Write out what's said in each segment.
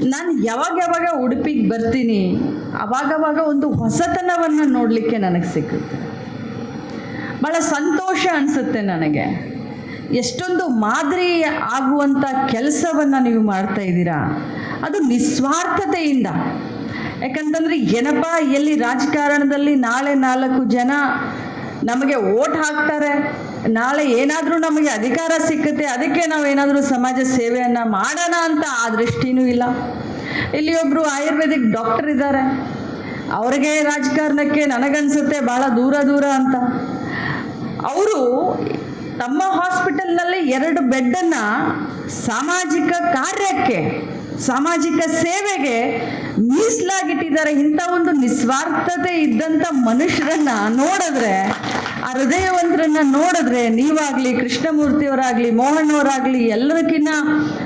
ನಾನು ಯಾವಾಗ ಯಾವಾಗ ಉಡುಪಿಗೆ ಬರ್ತೀನಿ, ಅವಾಗವಾಗ ಒಂದು ಹೊಸತನವನ್ನು ನೋಡಲಿಕ್ಕೆ ನನಗೆ ಸಿಕ್ಕುತ್ತೆ ಭಾಳ ಸಂತೋಷ ಅನಿಸುತ್ತೆ ನನಗೆ. ಎಷ್ಟೊಂದು ಮಾದರಿ ಆಗುವಂಥ ಕೆಲಸವನ್ನು ನೀವು ಮಾಡ್ತಾ ಇದ್ದೀರಾ? ಅದು ನಿಸ್ವಾರ್ಥತೆಯಿಂದ. ಯಾಕಂತಂದರೆ, ಏನಪ್ಪ, ಎಲ್ಲಿ ರಾಜಕಾರಣದಲ್ಲಿ ನಾಳೆ ನಾಲ್ಕು ಜನ ನಮಗೆ ಓಟ್ ಹಾಕ್ತಾರೆ. ನಾಳೆ ಏನಾದರೂ ನಮಗೆ ಅಧಿಕಾರ ಸಿಕ್ಕುತ್ತೆ, ಅದಕ್ಕೆ ನಾವು ಏನಾದರೂ ಸಮಾಜ ಸೇವೆಯನ್ನು ಮಾಡೋಣ ಅಂತ ಆ ದೃಷ್ಟಿನೂ ಇಲ್ಲ. ಇಲ್ಲಿ ಒಬ್ಬರು ಆಯುರ್ವೇದಿಕ್ ಡಾಕ್ಟರ್ ಇದ್ದಾರೆ. ಅವ್ರಿಗೆ ರಾಜಕಾರಣಕ್ಕೆ ನನಗನ್ಸುತ್ತೆ ಭಾಳ ದೂರ ದೂರ ಅಂತ. ಅವರು ತಮ್ಮ ಹಾಸ್ಪಿಟಲ್ನಲ್ಲಿ ಎರಡು ಬೆಡ್ಡನ್ನು ಸಾಮಾಜಿಕ ಕಾರ್ಯಕ್ಕೆ ಸಾಮಾಜಿಕ ಸೇವೆಗೆ ಮೀಸಲಾಗಿಟ್ಟಿದ್ದಾರೆ ಇಂಥ ಒಂದು ನಿಸ್ವಾರ್ಥತೆ ಇದ್ದಂಥ ಮನುಷ್ಯರನ್ನ ನೋಡಿದ್ರೆ, ಆ ಹೃದಯವಂತರನ್ನ ನೋಡಿದ್ರೆ, ನೀವಾಗಲಿ ಕೃಷ್ಣಮೂರ್ತಿಯವರಾಗಲಿ ಮೋಹನ್ ಅವರಾಗ್ಲಿ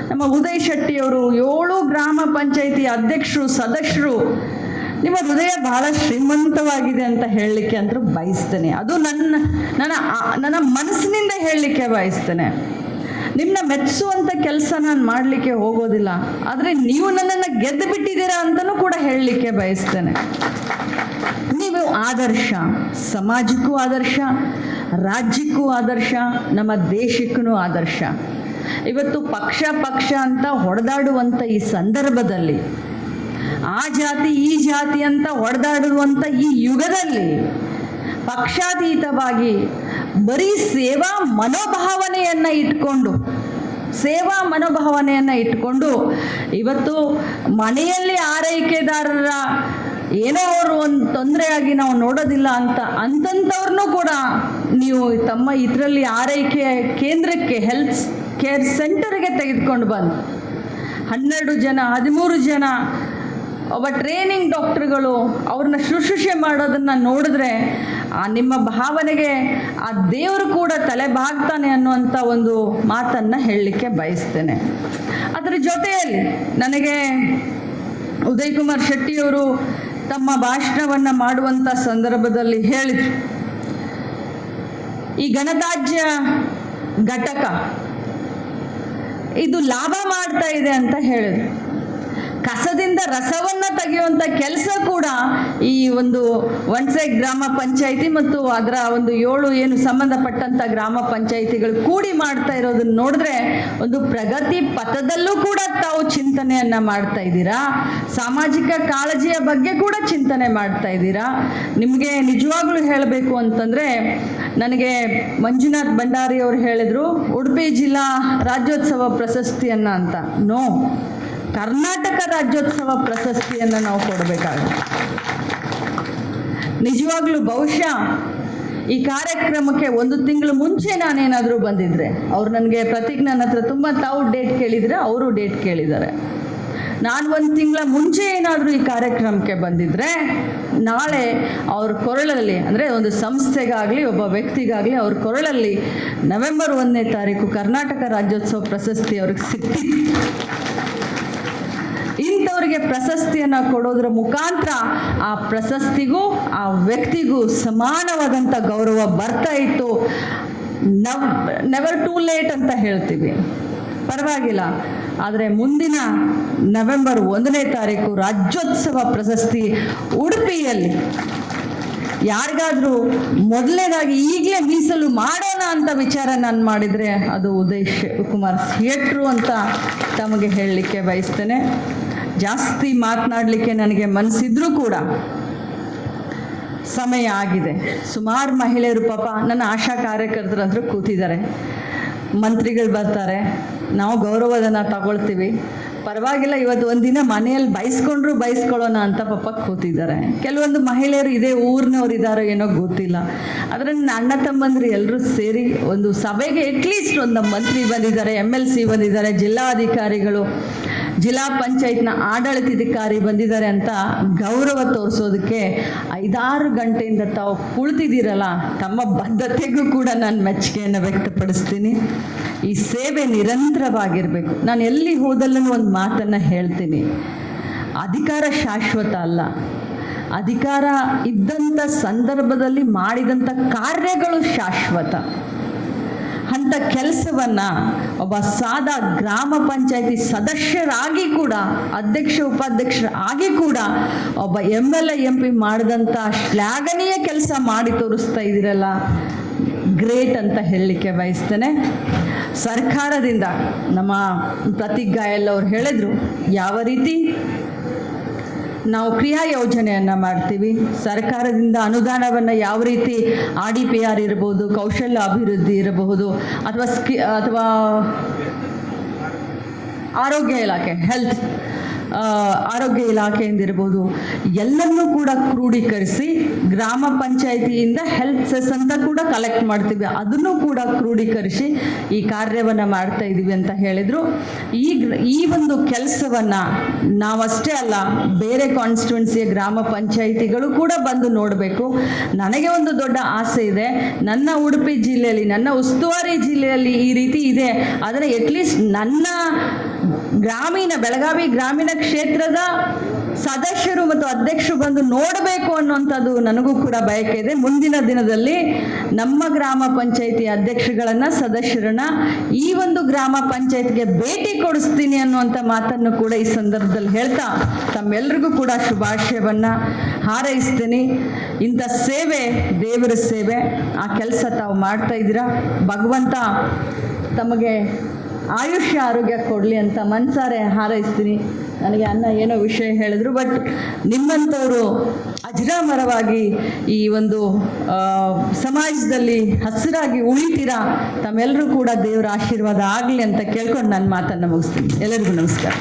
ನಮ್ಮ ಉದಯ್ ಶೆಟ್ಟಿಯವರು, ಏಳು ಗ್ರಾಮ ಪಂಚಾಯಿತಿ ಅಧ್ಯಕ್ಷರು, ಸದಸ್ಯರು, ನಿಮ್ಮ ಹೃದಯ ಬಹಳ ಶ್ರೀಮಂತವಾಗಿದೆ ಅಂತ ಹೇಳಲಿಕ್ಕೆ ಅಂತೂ ಬಯಸ್ತೇನೆ. ಅದು ನನ್ನ ನನ್ನ ನನ್ನ ಮನಸ್ಸಿನಿಂದ ಹೇಳಲಿಕ್ಕೆ ಬಯಸ್ತೇನೆ. ನಿಮ್ಮನ್ನ ಮೆಚ್ಚಿಸುವಂಥ ಕೆಲಸ ನಾನು ಮಾಡಲಿಕ್ಕೆ ಹೋಗೋದಿಲ್ಲ. ಆದರೆ ನೀವು ನನ್ನನ್ನು ಗೆದ್ದು ಬಿಟ್ಟಿದ್ದೀರಾ ಅಂತಲೂ ಕೂಡ ಹೇಳಲಿಕ್ಕೆ ಬಯಸ್ತೇನೆ. ನೀವು ಆದರ್ಶ, ಸಮಾಜಕ್ಕೂ ಆದರ್ಶ, ರಾಜ್ಯಕ್ಕೂ ಆದರ್ಶ, ನಮ್ಮ ದೇಶಕ್ಕೂ ಆದರ್ಶ. ಇವತ್ತು ಪಕ್ಷ ಪಕ್ಷ ಅಂತ ಹೊಡೆದಾಡುವಂಥ ಈ ಸಂದರ್ಭದಲ್ಲಿ, ಆ ಜಾತಿ ಈ ಜಾತಿ ಅಂತ ಹೊಡೆದಾಡುವಂಥ ಈ ಯುಗದಲ್ಲಿ ಪಕ್ಷಾತೀತವಾಗಿ ಬರೀ ಸೇವಾ ಮನೋಭಾವನೆಯನ್ನು ಇಟ್ಕೊಂಡು, ಸೇವಾ ಮನೋಭಾವನೆಯನ್ನು ಇಟ್ಕೊಂಡು ಇವತ್ತು ಮನೆಯಲ್ಲಿ ಆರೈಕೆದಾರರ ಏನೋ ಅವರು ಒಂದು ತೊಂದರೆಯಾಗಿ ನಾವು ನೋಡೋದಿಲ್ಲ ಅಂತ ಅಂತಂಥವ್ರನ್ನೂ ಕೂಡ ನೀವು ತಮ್ಮ ಇದರಲ್ಲಿ ಆರೈಕೆ ಕೇಂದ್ರಕ್ಕೆ ಹೆಲ್ತ್ ಕೇರ್ ಸೆಂಟರ್ಗೆ ತೆಗೆದುಕೊಂಡು ಬಂದು ಹನ್ನೆರಡು ಜನ, ಹದಿಮೂರು ಜನ ಒಬ್ಬ ಟ್ರೈನಿಂಗ್ ಡಾಕ್ಟ್ರುಗಳು ಅವ್ರನ್ನ ಶುಶ್ರೂಷೆ ಮಾಡೋದನ್ನು ನೋಡಿದ್ರೆ ಆ ನಿಮ್ಮ ಭಾವನೆಗೆ ಆ ದೇವರು ಕೂಡ ತಲೆ ಬಾಗ್ತಾನೆ ಅನ್ನುವಂಥ ಒಂದು ಮಾತನ್ನು ಹೇಳಲಿಕ್ಕೆ ಬಯಸ್ತೇನೆ. ಅದರ ಜೊತೆಯಲ್ಲಿ ನನಗೆ ಉದಯ್ ಕುಮಾರ್ ಶೆಟ್ಟಿಯವರು ತಮ್ಮ ಭಾಷಣವನ್ನು ಮಾಡುವಂಥ ಸಂದರ್ಭದಲ್ಲಿ ಹೇಳಿದರು. ಈ ಗಣತಾಜ್ಯ ಘಟಕ, ಇದು ಲಾಭ ಮಾಡ್ತಾ ಇದೆ ಅಂತ ಹೇಳಿದ್ರು. ಕಸದಿಂದ ರಸವನ್ನ ತೆಗೆಯುವಂತ ಕೆಲಸ ಕೂಡ ಈ ಒಂದು ಒಣಸೆ ಗ್ರಾಮ ಪಂಚಾಯಿತಿ ಮತ್ತು ಅದರ ಒಂದು ಏಳು ಏನು ಸಂಬಂಧಪಟ್ಟಂತ ಗ್ರಾಮ ಪಂಚಾಯಿತಿಗಳು ಕೂಡಿ ಮಾಡ್ತಾ ಇರೋದನ್ನ ನೋಡಿದ್ರೆ ಒಂದು ಪ್ರಗತಿ ಪಥದಲ್ಲೂ ಕೂಡ ತಾವು ಚಿಂತನೆಯನ್ನ ಮಾಡ್ತಾ ಇದ್ದೀರಾ? ಸಾಮಾಜಿಕ ಕಾಳಜಿಯ ಬಗ್ಗೆ ಕೂಡ ಚಿಂತನೆ ಮಾಡ್ತಾ ಇದ್ದೀರಾ? ನಿಮಗೆ ನಿಜವಾಗ್ಲೂ ಹೇಳಬೇಕು ಅಂತಂದ್ರೆ ನನಗೆ ಮಂಜುನಾಥ್ ಭಂಡಾರಿ ಅವರು ಹೇಳಿದರು, ಉಡುಪಿ ಜಿಲ್ಲಾ ರಾಜ್ಯೋತ್ಸವ ಪ್ರಶಸ್ತಿಯನ್ನ ಅಂತ. ನೋ. ಕರ್ನಾಟಕ ರಾಜ್ಯೋತ್ಸವ ಪ್ರಶಸ್ತಿಯನ್ನು ನಾವು ಕೊಡಬೇಕಾಗುತ್ತೆ. ನಿಜವಾಗ್ಲೂ ಬಹುಶಃ ಈ ಕಾರ್ಯಕ್ರಮಕ್ಕೆ ಒಂದು ತಿಂಗಳು ಮುಂಚೆ ನಾನೇನಾದರೂ ಬಂದಿದ್ರೆ, ಅವ್ರು ನನಗೆ ಪ್ರತೀಕ್ ನನ್ನ ಹತ್ರ ತುಂಬ ತಾವು ಡೇಟ್ ಕೇಳಿದರೆ ಅವರು ಡೇಟ್ ಕೇಳಿದ್ದಾರೆ. ನಾನು ಒಂದು ತಿಂಗಳ ಮುಂಚೆ ಏನಾದರೂ ಈ ಕಾರ್ಯಕ್ರಮಕ್ಕೆ ಬಂದಿದ್ದರೆ ನಾಳೆ ಅವ್ರ ಕೊರಳಲ್ಲಿ, ಅಂದರೆ ಒಂದು ಸಂಸ್ಥೆಗಾಗಲಿ, ಒಬ್ಬ ವ್ಯಕ್ತಿಗಾಗಲಿ ಅವ್ರ ಕೊರಳಲ್ಲಿ ನವೆಂಬರ್ ಒಂದನೇ ತಾರೀಕು ಕರ್ನಾಟಕ ರಾಜ್ಯೋತ್ಸವ ಪ್ರಶಸ್ತಿ ಅವ್ರಿಗೆ ಸಿಕ್ತಿತ್ತು ಇಂಥವ್ರಿಗೆ ಪ್ರಶಸ್ತಿಯನ್ನು ಕೊಡೋದ್ರ ಮುಖಾಂತರ ಆ ಪ್ರಶಸ್ತಿಗೂ, ಆ ವ್ಯಕ್ತಿಗೂ ಸಮಾನವಾದಂಥ ಗೌರವ ಬರ್ತಾ ಇತ್ತು. ನವ್ ನೆವರ್ ಟೂ ಲೇಟ್ ಅಂತ ಹೇಳ್ತೀವಿ. ಪರವಾಗಿಲ್ಲ. ಆದರೆ ಮುಂದಿನ ನವೆಂಬರ್ ಒಂದನೇ ತಾರೀಕು ರಾಜ್ಯೋತ್ಸವ ಪ್ರಶಸ್ತಿ ಉಡುಪಿಯಲ್ಲಿ. ಯಾರಿಗಾದರೂ ಮೊದಲನೇದಾಗಿ ಈಗಲೇ ಮೀಸಲು ಮಾಡೋಣ ಅಂತ ವಿಚಾರ ನಾನು ಮಾಡಿದರೆ ಅದು ಉದಯ್ ಕುಮಾರ್ ಥಿಯೇಟ್ರು ಅಂತ ತಮಗೆ ಹೇಳಲಿಕ್ಕೆ ಬಯಸ್ತೇನೆ. ಜಾಸ್ತಿ ಮಾತನಾಡಲಿಕ್ಕೆ ನನಗೆ ಮನಸ್ಸಿದ್ರೂ ಕೂಡ ಸಮಯ ಆಗಿದೆ. ಸುಮಾರು ಮಹಿಳೆಯರು ಪಾಪ ನನ್ನ ಆಶಾ ಕಾರ್ಯಕರ್ತರಂದ್ರು ಕೂತಿದ್ದಾರೆ. ಮಂತ್ರಿಗಳು ಬರ್ತಾರೆ. ನಾವು ಗೌರವಧನ ತಗೊಳ್ತೀವಿ. ಪರವಾಗಿಲ್ಲ, ಇವತ್ತು ಒಂದಿನ ಮನೆಯಲ್ಲಿ ಬಯಸ್ಕೊಂಡ್ರು ಬಯಸ್ಕೊಳ್ಳೋಣ ಅಂತ ಪಾಪ ಕೂತಿದ್ದಾರೆ. ಕೆಲವೊಂದು ಮಹಿಳೆಯರು ಇದೇ ಊರಿನವ್ರು ಇದ್ದಾರೋ ಏನೋ ಗೊತ್ತಿಲ್ಲ. ಆದರೆ ನನ್ನ ಅಣ್ಣ ತಮ್ಮಂದ್ರೆ ಎಲ್ಲರೂ ಸೇರಿ ಒಂದು ಸಭೆಗೆ ಅಟ್ಲೀಸ್ಟ್ ಒಂದು ಮಂತ್ರಿ ಬಂದಿದ್ದಾರೆ ಎಂ ಎಲ್ ಸಿ ಬಂದಿದ್ದಾರೆ, ಜಿಲ್ಲಾಧಿಕಾರಿಗಳು. ಜಿಲ್ಲಾ ಪಂಚಾಯತ್ನ ಆಡಳಿತಾಧಿಕಾರಿ ಬಂದಿದ್ದಾರೆ ಅಂತ ಗೌರವ ತೋರಿಸೋದಕ್ಕೆ ಐದಾರು ಗಂಟೆಯಿಂದ ತಾವು ಕುಳಿತಿದ್ದೀರಲ್ಲ, ತಮ್ಮ ಬದ್ಧತೆಗೂ ಕೂಡ ನಾನು ಮೆಚ್ಚುಗೆಯನ್ನು ವ್ಯಕ್ತಪಡಿಸ್ತೀನಿ. ಈ ಸೇವೆ ನಿರಂತರವಾಗಿರಬೇಕು. ನಾನು ಎಲ್ಲಿ ಹೋದಲ್ಲೂ ಒಂದು ಮಾತನ್ನು ಹೇಳ್ತೀನಿ. ಅಧಿಕಾರ ಶಾಶ್ವತ ಅಲ್ಲ. ಅಧಿಕಾರ ಇದ್ದಂಥ ಸಂದರ್ಭದಲ್ಲಿ ಮಾಡಿದಂಥ ಕಾರ್ಯಗಳು ಶಾಶ್ವತ. ಅಂಥ ಕೆಲಸವನ್ನು ಒಬ್ಬ ಸಾದಾ ಗ್ರಾಮ ಪಂಚಾಯತಿ ಸದಸ್ಯರಾಗಿ ಕೂಡ, ಅಧ್ಯಕ್ಷ ಉಪಾಧ್ಯಕ್ಷರ ಆಗಿ ಕೂಡ ಒಬ್ಬ M L A M P ಮಾಡಿದಂಥ ಶ್ಲಾಘನೀಯ ಕೆಲಸ ಮಾಡಿ ತೋರಿಸ್ತಾ ಇದ್ದೀರಲ್ಲ. ಗ್ರೇಟ್ ಅಂತ ಹೇಳಲಿಕ್ಕೆ ಬಯಸ್ತೇನೆ. ಸರ್ಕಾರದಿಂದ ನಮ್ಮ ಪ್ರತೀಕ್ ಗಾಯಲ್ ಅವ್ರು ಹೇಳಿದ್ರು. ಯಾವ ರೀತಿ? ನಾವು ಕ್ರಿಯಾ ಯೋಜನೆಯನ್ನು ಮಾಡ್ತೀವಿ. ಸರ್ಕಾರದಿಂದ ಅನುದಾನವನ್ನು ಯಾವ ರೀತಿ ಆರ್ ಡಿ ಪಿ ಆರ್ ಇರಬಹುದು ಕೌಶಲ್ಯ ಅಭಿವೃದ್ಧಿ ಇರಬಹುದು, ಅಥವಾ ಸ್ಕಿ ಅಥವಾ ಆರೋಗ್ಯ ಇಲಾಖೆ ಹೆಲ್ತ್ ಆರೋಗ್ಯ ಇಲಾಖೆಯಿಂದಿರ್ಬೋದು ಎಲ್ಲನ್ನೂ ಕೂಡ ಕ್ರೋಢೀಕರಿಸಿ ಗ್ರಾಮ ಪಂಚಾಯಿತಿಯಿಂದ ಹೆಲ್ತ್ ಸೆಸ್ ಅಂತ ಕೂಡ ಕಲೆಕ್ಟ್ ಮಾಡ್ತೀವಿ. ಅದನ್ನು ಕೂಡ ಕ್ರೋಢೀಕರಿಸಿ ಈ ಕಾರ್ಯವನ್ನು ಮಾಡ್ತಾ ಇದ್ದೀವಿ ಅಂತ ಹೇಳಿದರು. ಈ ಈ ಒಂದು ಕೆಲಸವನ್ನು ನಾವಷ್ಟೇ ಅಲ್ಲ, ಬೇರೆ ಕಾನ್ಸ್ಟಿಟ್ಯೂನ್ಸಿಯ ಗ್ರಾಮ ಪಂಚಾಯಿತಿಗಳು ಕೂಡ ಬಂದು ನೋಡಬೇಕು. ನನಗೆ ಒಂದು ದೊಡ್ಡ ಆಸೆ ಇದೆ. ನನ್ನ ಉಡುಪಿ ಜಿಲ್ಲೆಯಲ್ಲಿ, ನನ್ನ ಉಸ್ತುವಾರಿ ಜಿಲ್ಲೆಯಲ್ಲಿ ಈ ರೀತಿ ಇದೆ. ಆದರೆ ಅಟ್ಲೀಸ್ಟ್ ನನ್ನ ಗ್ರಾಮೀಣ, ಬೆಳಗಾವಿ ಗ್ರಾಮೀಣ ಕ್ಷೇತ್ರದ ಸದಸ್ಯರು ಮತ್ತು ಅಧ್ಯಕ್ಷರು ಬಂದು ನೋಡಬೇಕು ಅನ್ನುವಂಥದ್ದು ನನಗೂ ಕೂಡ ಬಯಕೆ ಇದೆ. ಮುಂದಿನ ದಿನದಲ್ಲಿ ನಮ್ಮ ಗ್ರಾಮ ಪಂಚಾಯಿತಿ ಅಧ್ಯಕ್ಷಗಳನ್ನು ಸದಸ್ಯರನ್ನ ಈ ಒಂದು ಗ್ರಾಮ ಪಂಚಾಯತ್ಗೆ ಭೇಟಿ ಕೊಡಿಸ್ತೀನಿ ಅನ್ನುವಂಥ ಮಾತನ್ನು ಕೂಡ ಈ ಸಂದರ್ಭದಲ್ಲಿ ಹೇಳ್ತಾ ತಮ್ಮೆಲ್ಲರಿಗೂ ಕೂಡ ಶುಭಾಶಯವನ್ನು ಹಾರೈಸ್ತೀನಿ. ಇಂಥ ಸೇವೆ, ದೇವರ ಸೇವೆ, ಆ ಕೆಲಸ ತಾವು ಮಾಡ್ತಾ ಇದ್ದೀರಾ? ಭಗವಂತ ತಮಗೆ ಆಯುಷ್ಯ ಆರೋಗ್ಯ ಕೊಡಲಿ ಅಂತ ಮನ್ಸಾರೆ ಹಾರೈಸ್ತೀನಿ. ನನಗೆ ಅನ್ನ ಏನೋ ವಿಷಯ ಹೇಳಿದ್ರು ಬಟ್ ನಿಮ್ಮಂಥವರು ಅಜರಾಮರವಾಗಿ ಈ ಒಂದು ಸಮಾಜದಲ್ಲಿ ಹಸಿರಾಗಿ ಉಳಿತೀರಾ? ತಮ್ಮೆಲ್ಲರೂ ಕೂಡ ದೇವರ ಆಶೀರ್ವಾದ ಆಗಲಿ ಅಂತ ಕೇಳ್ಕೊಂಡು ನನ್ನ ಮಾತನ್ನು ಮುಗಿಸ್ತೀನಿ. ಎಲ್ಲರಿಗೂ ನಮಸ್ಕಾರ.